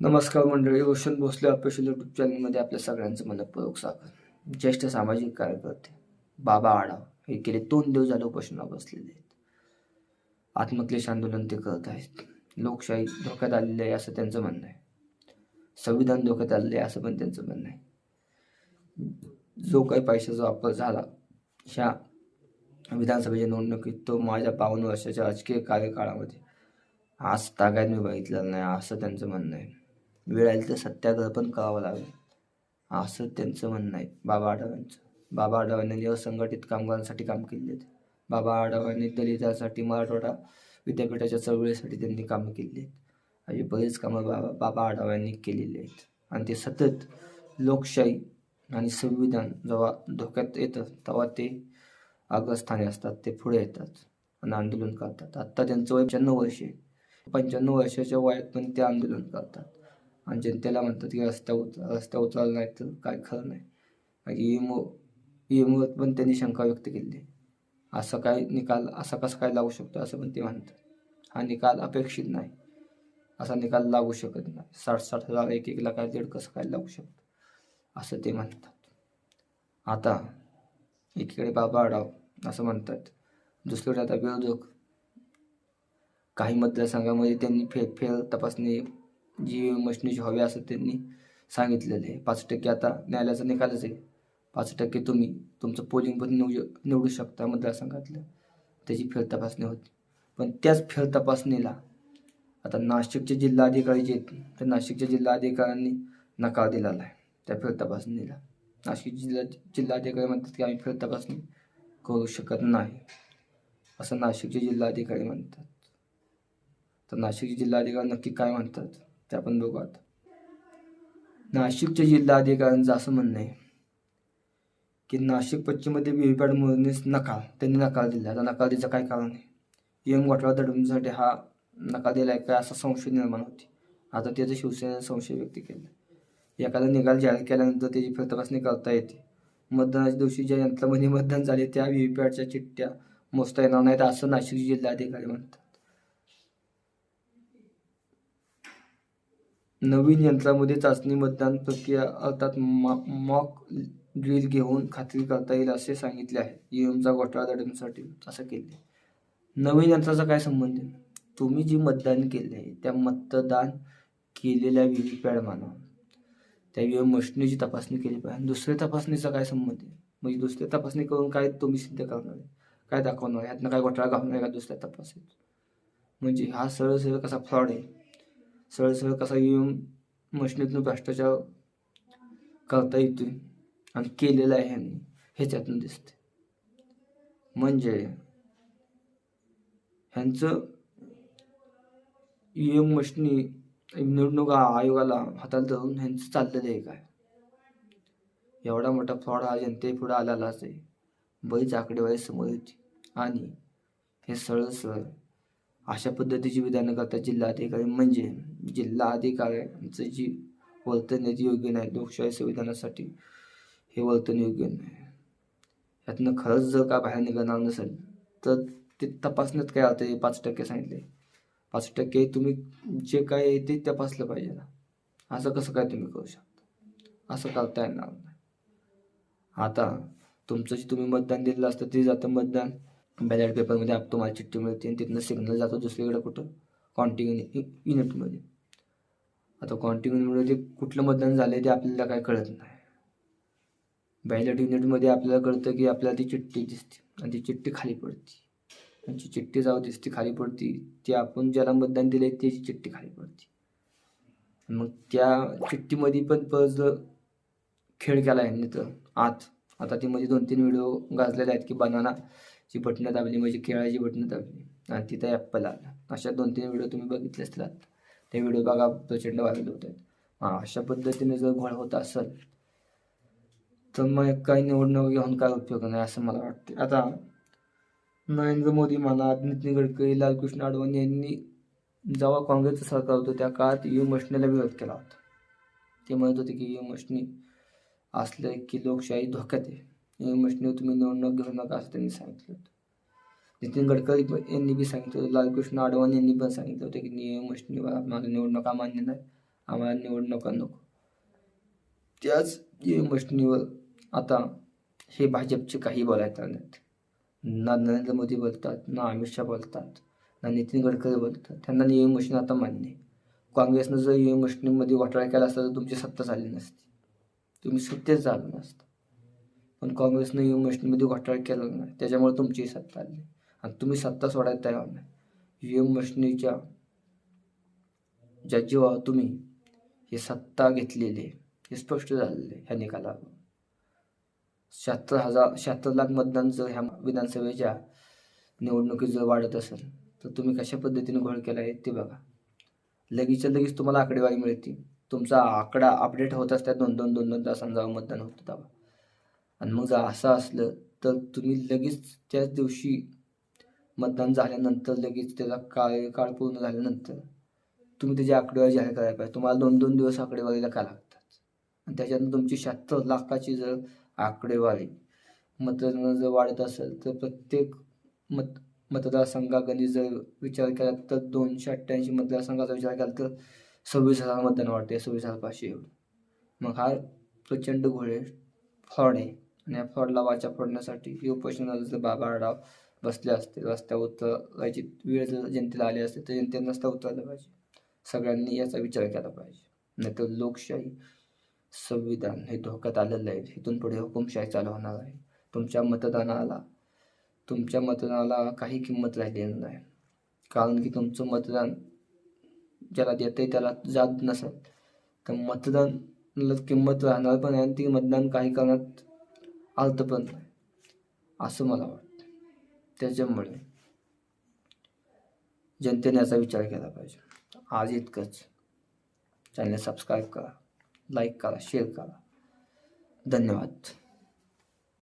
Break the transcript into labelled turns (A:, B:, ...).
A: नमस्कार मंडळी Roshan Bhosale official YouTube चॅनलमध्ये आपल्या सगळ्यांचं मनपूर्वक स्वागत. ज्येष्ठ सामाजिक कार्यकर्ते बाबा आढाव हे गेले दोन दिवस झाले उपोषणावर बसलेले आहेत. आत्मक्लेश आंदोलन ते करत आहेत. लोकशाही धोक्यात आलेली आहे असं त्यांचं म्हणणं आहे. संविधान धोक्यात आलेलं आहे असं पण त्यांचं म्हणणं आहे. जो काही पैशाचा वापर झाला ह्या विधानसभेच्या निवडणुकीत तो माझ्या बावन्न वर्षाच्या राजकीय कार्यकाळामध्ये आज तागायत मी बघितलेलं नाही असं त्यांचं म्हणणं आहे. वेळ आली तर सत्याग्रह पण करावा लागेल. असं त्यांचं म्हणणं आहे. बाबा आढावांचं. बाबा आढावांनी असंघटित कामगारांसाठी काम केले आहेत बाबा आढावांनी दलितांसाठी मराठवाडा विद्यापीठाच्या चळवळीसाठी त्यांनी कामं केली आहेत. अशी बरीच कामं बाबा बाबा आढावांनी केलेली आहेत. आणि ते सतत लोकशाही आणि संविधान जेव्हा धोक्यात येतं तेव्हा ते अग्रस्थानी असतात ते पुढे येतात आणि आंदोलन करतात. आत्ता त्यांचं वय पंच्याण्णव वर्ष आहे. पंच्याण्णव वर्षाच्या वयात पण ते आंदोलन करतात. आणि जनतेला म्हणतात की रस्त्या उचल रस्त्या उचलला नाही तर काय खरं नाही. आणि ईएमओ ईएमओवर पण त्यांनी शंका व्यक्त केली. आहे असं काय निकाल असा कसा काय लागू शकतो असं पण ते म्हणतात. हा निकाल अपेक्षित नाही. असा निकाल लागू शकत नाही. साठ साठ हजार एक एक लाख दीड कसं काय लागू शकतो? असं ते म्हणतात. आता एकीकडे बाबा आढाव असं म्हणतात. दुसरीकडे आता विरोधक. काही मतदारसंघामध्ये त्यांनी फेर फेर तपासणी जी मशनीची हवी असं त्यांनी सांगितलेलं आहे. पाच टक्के आता न्यायालयाचा निकालच आहे. पाच टक्के तुम्ही तुमचं पोलिंग पण निवडू निवडू शकता मतदारसंघातलं. त्याची फेरतपासणी होती. पण त्याच फेर तपासणीला आता नाशिकचे जिल्हाधिकारी जे आहेत तर नाशिकच्या जिल्हाधिकाऱ्यांनी नकार दिलेला आहे त्या फेरतपासणीला नाशिक जिल्हा जिल्हाधिकारी म्हणतात की आम्ही फेर तपासणी करू शकत नाही असं नाशिकचे जिल्हाधिकारी म्हणतात. तर नाशिक जिल्हाधिकारी नक्की काय म्हणतात? ते आपण बघू आता. नाशिकच्या जिल्हाधिकाऱ्यांचं असं म्हणणं आहे की नाशिक पश्चिममध्ये व्हीव्हीपॅट मोजणीस नकार त्यांनी नकार दिला. आता नकार द्यायचं काय कारण आहे? एम घोटाळा दडवण्यासाठी हा नकार दिला आहे काय असा संशय निर्माण होती. आता त्याचं शिवसेनेनं संशय व्यक्त केला. एखादा निकाल जाहीर केल्यानंतर त्याची फेर तपासणी करता येते. मतदानाच्या दिवशी ज्या यंत्रामध्ये मतदान झाले त्या व्हीव्हीपॅटच्या चिठ्ठ्या मोजता येणार नाहीत असं नाशिक जिल्हाधिकारी म्हणतात. नवीन यंत्रामध्ये चाचणी मतदान प्रक्रिया अर्थात मॉक ड्रिल घेऊन खात्री करता येईल असे सांगितले आहे. ईएमचा घोटाळा दडवण्यासाठी असं केले. नवीन यंत्राचा काय संबंध आहे? तुम्ही जी मतदान केले आहे त्या मतदान केलेल्या व्हीव्हीपॅड माना. त्या ईव्हीएम मशिनीची तपासणी केली पाहिजे. दुसऱ्या तपासणीचा काय संबंध आहे? म्हणजे दुसऱ्या तपासणी करून काय तुम्ही सिद्ध करणार आहे? काय दाखवणार आहे? ह्यातनं काय घोटाळा घालणार आहे का दुसऱ्या तपासणीत? म्हणजे हा सरळ सरळ कसा फ्रॉड आहे? सरळ सरळ कसा येऊन मशिनीतून भ्रष्टाचार करता येतोय आणि केलेला आहे ह्यांनी ह्याच्यातून दिसते म्हणजे ह्यांचं ईएम मशिनी निवडणूक आयोगाला हाताला धरून ह्यांचं चाललेलं आहे काय? एवढा मोठा फ्रॉड हा जनतेपुढे आलेलाच आहे. बरीच आकडेवारी समोर होती आणि हे सरळ सरळ अशा पद्धतीची विधानं करतात जिल्हाधिकारी म्हणजे जिल्हा अधिकाऱ्यांचं जी वर्तन आहे ती योग्य नाही लोकशाही संविधानासाठी हे वर्तन योग्य नाही. यातनं खरंच जर का बाहेर निघणार नसेल तर ते तपासण्यात काय आलं? हे पाच टक्के सांगितले. पाच टक्के तुम्ही जे काय आहे ते तपासलं पाहिजे ना. असं कसं काय तुम्ही करू शकता? असं करता येणार नाही. आता तुमचं जे तुम्ही मतदान दिलेलं असतं ते जातं मतदान. बॅलेट पेपरमध्ये आप तुम्हाला चिठ्ठी मिळते आणि तिथनं सिग्नल जातो दुसरीकडे कुठं? कॉन्टिन्यू युनिटमध्ये आता काउंटिंग युनिटमध्ये कुठलं मतदान झालं आहे ते आपल्याला काय कळत नाही. बॅलेट युनिटमध्ये आपल्याला कळतं की आपल्याला ती चिठ्ठी दिसते आणि ती चिठ्ठी खाली पडते. जी चिठ्ठी जाऊ दिसते खाली पडते ती आपण ज्याला मतदान दिलं आहे त्याची चिठ्ठी खाली पडते. मग त्या चिठ्ठीमध्ये पण परत खेळ केला आहे तर. आत. आता ती मध्ये दोन तीन व्हिडिओ गाजलेले आहेत की बनाना ची बटणं दाबली म्हणजे केळाची बटणं दाबली. आणि तिथं ॲपल आला. अशा दोन तीन व्हिडिओ तुम्ही बघितले असतील ते व्हिडिओ बघा प्रचंड व्हायरल होत आहेत. हां अशा पद्धतीने जर घोळ होत असेल तर मग काही निवडणूक घेऊन काय उपयोग नाही असं मला वाटते आता नरेंद्र मोदी म्हणा नितीन गडकरी लालकृष्ण अडवाणी यांनी जेव्हा काँग्रेसचं सरकार होतं त्या काळात यू मशनीला विरोध केला होता. ते म्हणत होते की यू मशनी असलं की लोकशाही धोक्यात आहे. मशनीवर तुम्ही निवडणूक घेऊ नका असं त्यांनी सांगितलं होतं. नितीन गडकरी यांनी बी सांगितलं होतं. लालकृष्ण आडवाणी यांनी पण सांगितलं होतं की नियम मशनीवर आपल्याला निवडणुका मान्य नाही. आम्हाला निवड नका नको. त्याच मशनीवर आता हे भाजपचे काही बोलायला नाहीत. ना नरेंद्र मोदी बोलतात ना अमित शहा बोलतात ना नितीन गडकरी बोलतात. त्यांना ईव्हीएम मशीन आता मान्य आहे. काँग्रेसनं जर ईव्हीएम मशीनमध्ये घोटाळा केला असता तर तुमची सत्ता झाली नसती. तुम्ही सत्तेत झालं नसतं. पण काँग्रेसनं ईव्हीएम मशीनमध्ये घोटाळा केला नाही. त्याच्यामुळे तुमची सत्ता आली आणि तुम्ही सत्ता सोडायला तयार नाही ईव्हीएम मशीनीच्या ज्या जीवा तुम्ही हे सत्ता घेतलेली आहे हे स्पष्ट झालेलं आहे ह्या निकालावर. शहात्तर हजार शहात्तर लाख मतदान जर ह्या विधानसभेच्या निवडणुकीत जर वाढत असेल तर तुम्ही कशा पद्धतीने घोळ केला आहे ते बघा. लगेचच्या लगेच तुम्हाला आकडेवारी मिळते. तुमचा आकडा अपडेट होत असतात दोन दोन दोन दोन तासांनी मतदान होतं तेव्हा. आणि मग जर असं असलं तर तुम्ही लगेच त्याच दिवशी मतदान झाल्यानंतर लगेच त्याचा काळ पूर्ण झाल्यानंतर तुम्ही त्याची आकडेवारी जाहीर करायला पाहिजे. तुम्हाला दोन दोन दिवस आकडेवारीला का लागतात? आणि त्याच्यातनं तुमची शहात्तर लाखाची जर आकडेवारी मतदान जर वाढत असेल तर प्रत्येक मत मतदारसंघागणी जर विचार केला तर दोनशे अठ्ठ्याऐंशी मतदारसंघाचा विचार केला तर सव्वीस हजार मतदान वाढते सव्वीस हजार पाचशे एवढं. मग हा प्रचंड घोळे फ्रॉड आहे. आणि या फ्रॉडला वाचा फोडण्यासाठी ही उपोषणाला जर बाबा आढाव बसले असते रस्त्यावर उतरायची वेळ जर जनतेला आली असते तर जनतेने रस्ता उतरला पाहिजे. सगळ्यांनी याचा विचार केला पाहिजे. नाहीतर लोकशाही संविधान हे धोक्यात आलेलं आहे. इथून पुढे हुकुमशाही चालू होणार आहे. तुमच्या मतदानाला तुमच्या मतदानाला काही किंमत राहिलेली नाही. कारण की तुमचं मतदान ज्याला देते त्याला जात नसेल. तर मतदानला किंमत राहणार पण आहे आणि ती मतदान काही कारणात आलतं पण असं मला वाटतं. त्याच्यामुळे जनतेने याचा विचार केला पाहिजे. आज इतकंच. चॅनल सबस्क्राईब करा लाईक करा शेअर करा. धन्यवाद.